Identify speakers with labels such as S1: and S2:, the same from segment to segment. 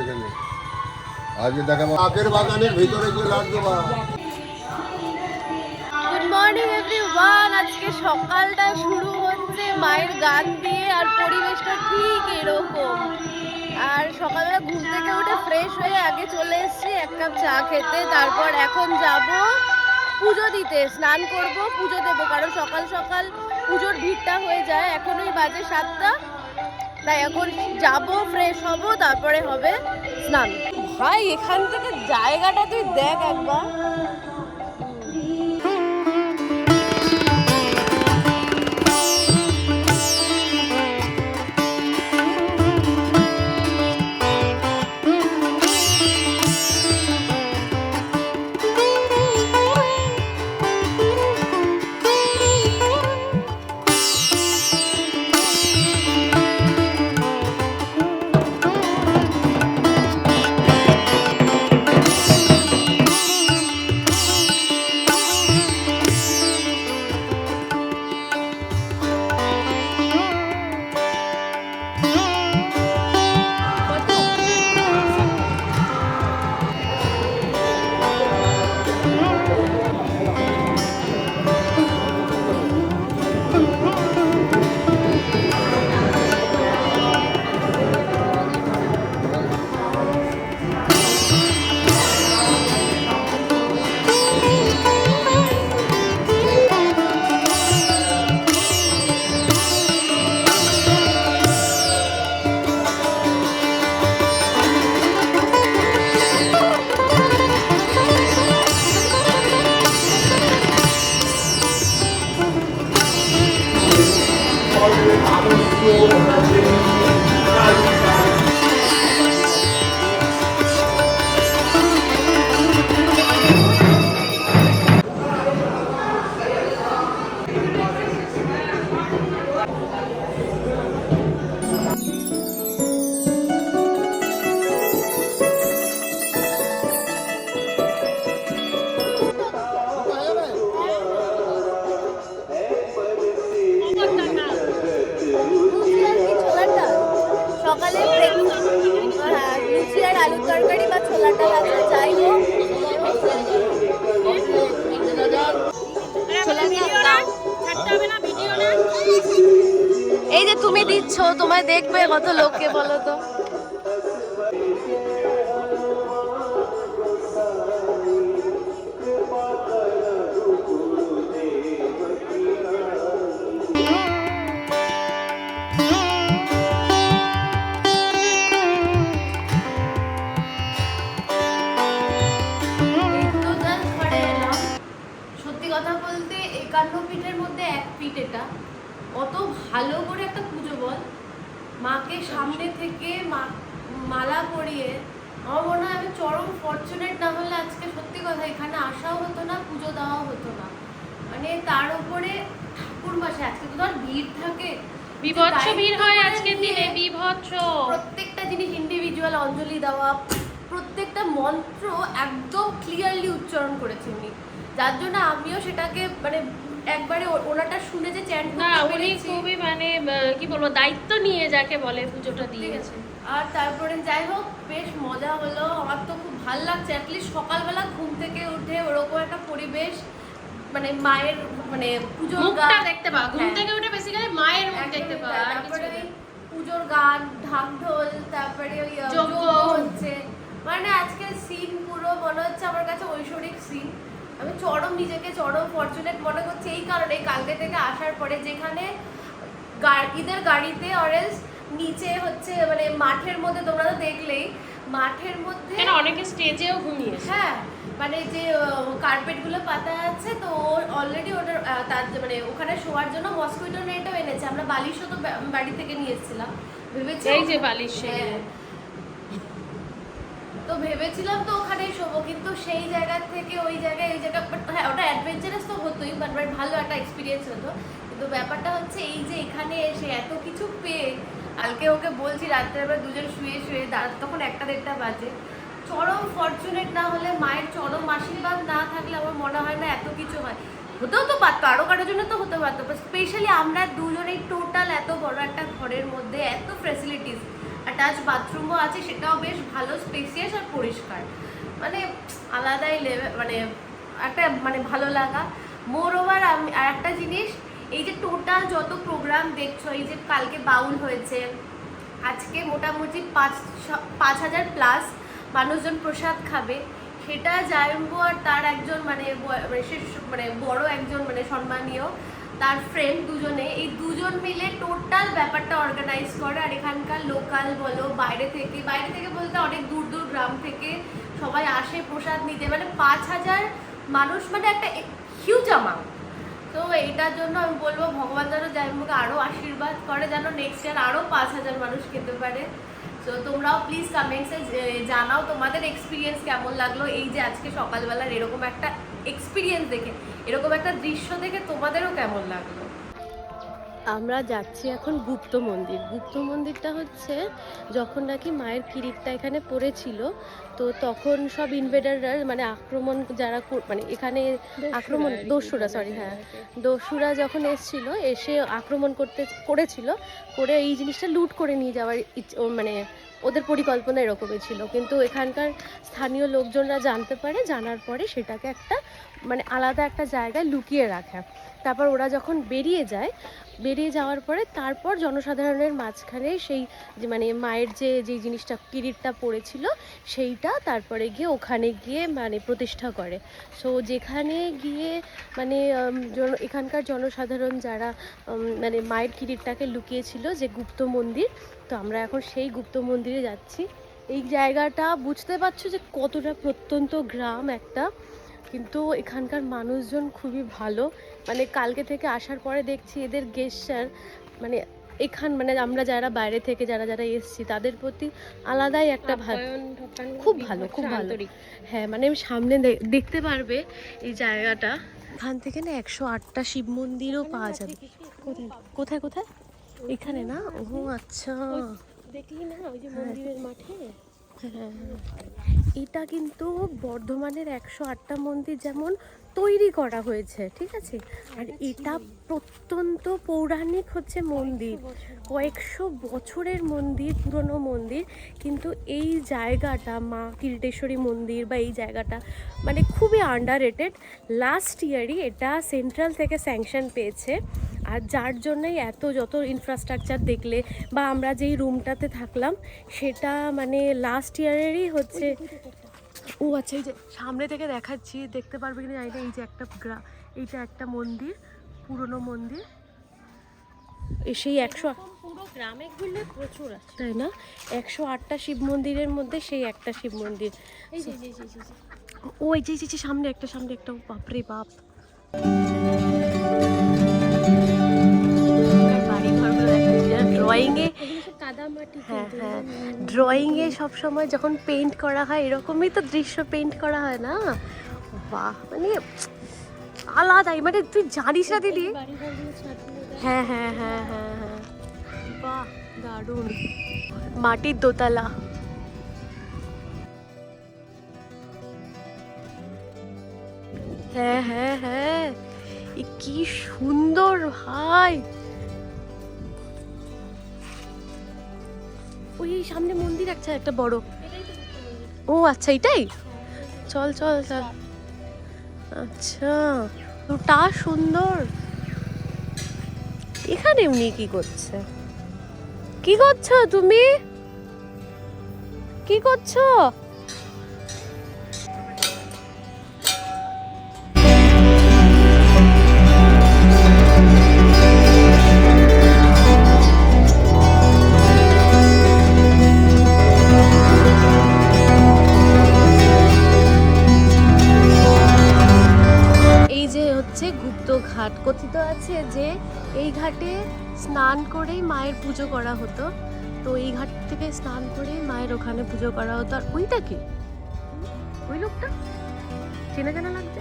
S1: এখানে আজকে দেখাবো আখের বাগানের ভিতরে গিয়ে লাট দেবা।
S2: গুড মর্নিং এভরিওয়ান আজকে সকালটা শুরু হচ্ছে মায়ের গান দিয়ে আর পরিবেশটা ঠিক এরকম। আর সকালবেলা ঘুম থেকে উঠে ফ্রেশ হয়ে আগে চলে এসেছি এক কাপ চা খেতে। তারপর এখন যাব পুজো দিতে স্নান করব পুজো দেবো। কারণ সকাল সকাল পুজোর ভিড়টা হয়ে যায়। এখন ওই বাজে সাতটা। তাই এখন যাব ফ্রেশ হব, তারপরে হবে স্নান। ভাই, এখান থেকে জায়গাটা তুই দেখ একবার। এই যে তুমি দিচ্ছ তোমায় দেখবে কত লোককে বলো তো। মাকে সামনে থেকে মালা পরিয়ে আমার মনে হয় আমি চরম ফর্চুনেট না হলে আজকে সত্যি কথা এখানে আসাও হতো না পুজো দেওয়াও হতো না। মানে তার উপরে ঠাকুর মাসে আজকে তো ধর ভিড় থাকে।
S3: বিভৎস ভিড় হয়
S2: আজকে
S3: আজকের দিনে বিভৎস।
S2: প্রত্যেকটা জিনিস ইন্ডিভিজুয়াল অঞ্জলি দেওয়া প্রত্যেকটা মন্ত্র একদম ক্লিয়ারলি উচ্চারণ করেছে উনি। যার জন্য আমিও সেটাকে মানে একবারে ওনাটা শুনে যে চ্যান্ট
S3: না উনি খুবই মানে কি বলব দায়িত্ব নিয়ে যাকে বলে পুজোটা দিয়েছে।
S2: আর তারপরে যাই হোক বেশ মজা হলো। আমার তো খুব ভালো লাগছে। অ্যাটলিস্ট সকালবেলা ঘুম থেকে উঠে ওরকম একটা পরিবেশ মানে মায়ের মানে পুজোর গান
S3: দেখতে পাওয়া। ঘুম
S2: হ্যাঁ।
S3: থেকে উঠে বেসিক্যালি মায়ের মুখ দেখতে পাওয়া
S2: তারপরে। পুজোর গান ঢাক ঢোল তারপরে ওই হচ্ছে। মানে আজকে সিন পুরো মনে হচ্ছে আমার কাছে ঐশ্বরিক সিন আমি চরম নিজেকে চরম ফর্চুনেট মনে করছি এই কারণে কালকে থেকে আসার পরে যেখানে ঈদের গাড়িতে অরেঞ্জ নিচে হচ্ছে মানে মাঠের মধ্যে তোমরা তো দেখলেই মাঠের মধ্যে
S3: অনেকে স্টেজেও ঘুমিয়ে
S2: হ্যাঁ মানে যে কার্পেটগুলো পাতা আছে তো অলরেডি ওটার তার মানে ওখানে শোয়ার জন্য মসকুইটো নেটও এনেছে। আমরা বালিশও তো বাড়ি থেকে নিয়ে এসেছিলাম। ভেবেছি?
S3: এই যে বালিশ
S2: হ্যাঁ। তো ভেবেছিলাম তো ওখানেই শোবো, কিন্তু সেই জায়গা থেকে ওই জায়গায় এই জায়গা, but হ্যাঁ ওটা অ্যাডভেঞ্চারাস তো হতোই বাট বাট ভালো একটা এক্সপিরিয়েন্স হতো। কিন্তু ব্যাপারটা হচ্ছে এই যে এখানে এসে এত কিছু পেয়ে, কালকে ওকে বলছি রাত্রে আমরা দুজন শুয়ে শুয়ে, দা- তখন একটা দেড়টা বাজে। চরম ফর্চুনেট না হলে, মায়ের চরম আশীর্বাদ না থাকলে আমার মনে হয় না এত কিছু হয়। হতেও তো পারতো আরও কারোর জন্য তো হতে পারতো স্পেশালি আমরা দুজনেই টোটাল এত বড় একটা ঘরের মধ্যে, এত ফ্যাসিলিটিস অ্যাটাচ বাথরুমও আছে, সেটাও বেশ ভালো স্পেসিয়াস আর পরিষ্কার। মানে আলাদাই লেভেল মানে একটা মানে ভালো লাগা। মোর ওভার আমি, আর একটা জিনিস, এই যে টোটাল যত প্রোগ্রাম দেখছ, এই যে কালকে বাউল হয়েছে, আজকে মোটামুটি পাঁচ পাঁচ হাজার প্লাস মানুষজন প্রসাদ খাবে। সেটা জায়ম্বু আর তার একজন মানে মানে মানে বড় একজন মানে সম্মানীয়। তার ফ্রেন্ড দুজনে, এই দুজন মিলে টোটাল ব্যাপারটা অর্গানাইজ করে আর এখানকার লোকাল বলো, বাইরে থেকে বাইরে থেকে বলতে অনেক দূর দূর গ্রাম থেকে সবাই আসে প্রসাদ নিতে। মানে পাঁচ হাজার মানুষ মানে একটা হিউজ অ্যামাউন্ট তো এইটার জন্য আমি বলব, ভগবান যেন জাইমুকে আরও আশীর্বাদ করে, যেন নেক্সট ইয়ার আরও পাঁচ হাজার মানুষ খেতে পারে। তো তোমরাও প্লিজ কমেন্টসে জানাও তোমাদের এক্সপিরিয়েন্স কেমন লাগল। এই যে আজকে সকালবেলার এরকম একটা এক্সপিরিয়েন্স দেখে। এরকম একটা দৃশ্য দেখে তোমাদেরও কেমন লাগল? আমরা যাচ্ছি এখন গুপ্ত মন্দির। গুপ্ত মন্দিরটা হচ্ছে যখন নাকি মায়ের কিরিটটা এখানে পড়েছিল তো তখন সব ইনভেডাররা মানে আক্রমণ যারা মানে এখানে আক্রমণ দস্যুরা সরি হ্যাঁ। দস্যুরা যখন এসেছিল এসে আক্রমণ করতে করেছিল করে এই জিনিসটা লুট করে নিয়ে যাওয়ার মানে ওদের পরিকল্পনা এরকমই ছিল। কিন্তু এখানকার স্থানীয় লোকজনরা জানতে পারে, জানার পরে সেটাকে একটা মানে আলাদা একটা জায়গায় লুকিয়ে রাখে। তারপর ওরা যখন বেরিয়ে যায়, বেরিয়ে যাওয়ার পরে তারপর জনসাধারণের মাঝখানে সেই যে মানে মায়ের যে যে জিনিসটা, কিরিটটা পড়েছিল, সেইটা তারপরে গিয়ে ওখানে গিয়ে মানে প্রতিষ্ঠা করে। সো যেখানে গিয়ে মানে এখানকার জনসাধারণ যারা মানে মায়ের কিরিটটাকে লুকিয়েছিল, যে গুপ্ত মন্দির তো আমরা এখন সেই গুপ্ত মন্দিরে যাচ্ছি। এই জায়গাটা বুঝতে পারছ যে কতটা প্রত্যন্ত গ্রাম একটা কিন্তু এখানকার মানুষজন খুবই ভালো। মানে কালকে থেকে আসার পরে দেখছি এদের গেস্টার মানে এখান মানে আমরা যারা বাইরে থেকে যারা যারা এসছি তাদের প্রতি আলাদাই একটা ভালো খুব ভালো খুব ভালো। হ্যাঁ মানে সামনে দেখতে পারবে এই জায়গাটা। এখান থেকে না একশো আটটা শিব মন্দিরও পাওয়া যাবে। কোথায় কোথায় কোথায়? এখানে না? ও আচ্ছা।
S3: দেখলি না? ওই যে মন্দিরের মাঠে?
S2: হ্যাঁ। এটা কিন্তু বর্ধমানের একশো আটটা মন্দির যেমন তৈরি করা হয়েছে ঠিক আছে? আর এটা প্রত্যন্ত পৌরাণিক হচ্ছে মন্দির। কয়েকশো বছরের মন্দির। পুরনো মন্দির। কিন্তু এই জায়গাটা মা কিরটেশ্বরী মন্দির বা এই জায়গাটা মানে খুবই আন্ডার রেটেড লাস্ট ইয়ারই এটা সেন্ট্রাল থেকে স্যাংশন পেয়েছে। আর যার জন্যই এত যত ইনফ্রাস্ট্রাকচার দেখলে বা আমরা যেই রুমটাতে থাকলাম সেটা মানে লাস্ট ইয়ারেরই হচ্ছে। ও আচ্ছা এই যে সামনে থেকে দেখাচ্ছি দেখতে পারবে কিনা জানি না এই যে একটা গ্রা এইটা একটা মন্দির পুরনো মন্দির। সেই একশো
S3: পুরো গ্রামে ঘুরলে প্রচুর আছে।
S2: তাই না? একশো আটটা শিব মন্দিরের মধ্যে সেই একটা শিব মন্দির।
S3: এই যে এই যে, এই যে, এই যে।
S2: ও এই যে এই যে, এই যে সামনে একটা সামনে একটা বাপরে বাপ। ড্রয়িংয়ে
S3: কাদা মাটি
S2: হ্যাঁ হ্যাঁ। ড্রয়িংয়ে সবসময় যখন পেন্ট করা হয় এরকমই তো দৃশ্য পেন্ট করা হয় না? বাহ মানে আলাদাই মানে তুই জানিস না দিদি। হ্যাঁ হ্যাঁ হ্যাঁ হ্যাঁ হ্যাঁ। বাহ দারুণ। মাটির দোতলা। হ্যাঁ হ্যাঁ হ্যাঁ। কি সুন্দর ভাই ওই সামনে মন্দির একটা একটা বড়। ও আচ্ছা এটাই? চল চল চল। আচ্ছা ওটা সুন্দর। এখানে উনি কি করছে? কি করছ তুমি? কি করছ? এই ঘাটে স্নান করেই মায়ের পুজো করা হতো। তো এই ঘাট থেকে স্নান করে মায়ের ওখানে পুজো করা হতো। আর ওইটা কি? ওই লোকটা? চেনা জানা লাগছে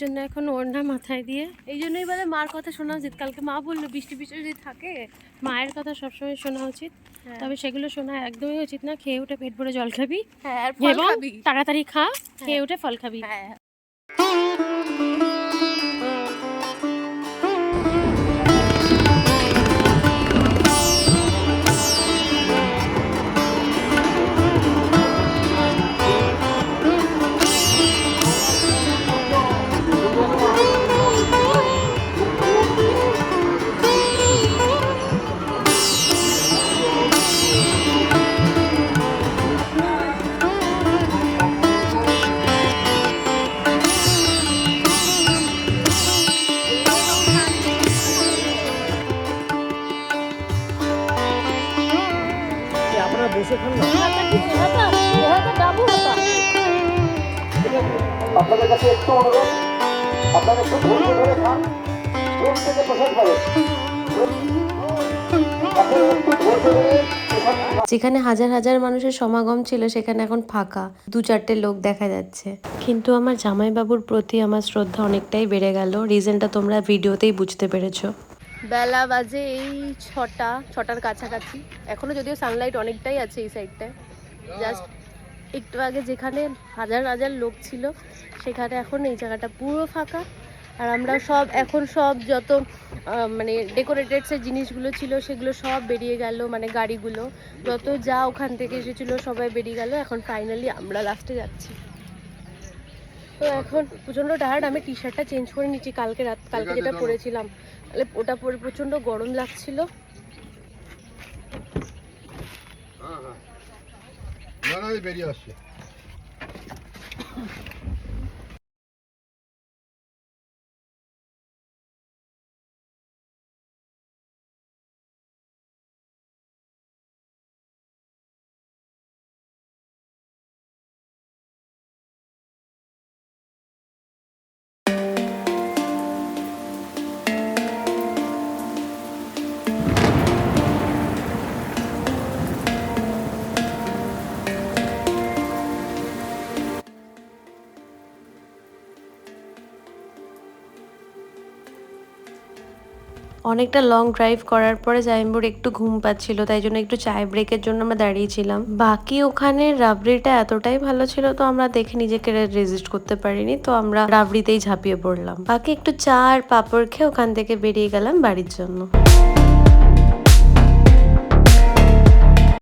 S2: জন্য এখন ওড়না মাথায় দিয়ে। এই জন্যই বলে মার কথা শোনা উচিত। কালকে মা বলল বৃষ্টি বৃষ্টি যদি থাকে মায়ের কথা সবসময় শোনা উচিত। তবে সেগুলো শোনা একদমই উচিত না। খেয়ে উঠে পেট ভরে জল খাবি
S3: হ্যাঁ
S2: এবং তাড়াতাড়ি খা খেয়ে উঠে ফল খাবি।
S4: আপনারা বসে খান না আপনাদের কাছে একটু অনুরোধ আপনারা একটু ধৈর্য ধরে খান। রোগ থেকে প্রসাদ পাবেন আপনারা একটু ধৈর্য ধরে
S5: যেখানে হাজার হাজার মানুষের সমাগম ছিল সেখানে এখন ফাঁকা। দু চারটে লোক দেখা যাচ্ছে। কিন্তু আমার জামাইবাবুর প্রতি আমার শ্রদ্ধা অনেকটাই বেড়ে গেল। রিজনটা তোমরা ভিডিওতেই বুঝতে পেরেছ।
S2: বেলা বাজে এই ছটা, ছটার কাছাকাছি। এখনও যদিও সানলাইট অনেকটাই আছে এই সাইডটায় জাস্ট একটু আগে যেখানে হাজার হাজার লোক ছিল, সেখানে এখন এই জায়গাটা পুরো ফাঁকা। আর আমরা সব, এখন সব যত মানে ডেকোরেটেডসের জিনিসগুলো ছিল, সেগুলো সব বেরিয়ে গেল মানে গাড়িগুলো। যত যা ওখান থেকে এসেছিল, সবাই বেরিয়ে গেল। এখন ফাইনালি আমরা লাস্টে যাচ্ছি। তো এখন প্রচণ্ড টায়ার্ড আমি টি শার্টটা চেঞ্জ করে নিচ্ছি কালকে রাত কালকে যেটা পরেছিলাম। তাহলে ওটা পরে প্রচণ্ড গরম লাগছিল।
S1: হ্যাঁ হ্যাঁ। বেরিয়ে আসছে।
S5: অনেকটা লং ড্রাইভ করার পরে জাইম্বুর একটু ঘুম পাচ্ছিল, তাই জন্য একটু চায় ব্রেকের জন্য আমরা দাঁড়িয়েছিলাম বাকি ওখানে রাবড়িটা এতটাই ভালো ছিল তো আমরা দেখে নিজেকে রেজিস্ট করতে পারিনি, তো আমরা রাবড়িতেই ঝাঁপিয়ে পড়লাম। বাকি একটু চা আর পাপড় খেয়ে ওখান থেকে বেরিয়ে গেলাম বাড়ির জন্য।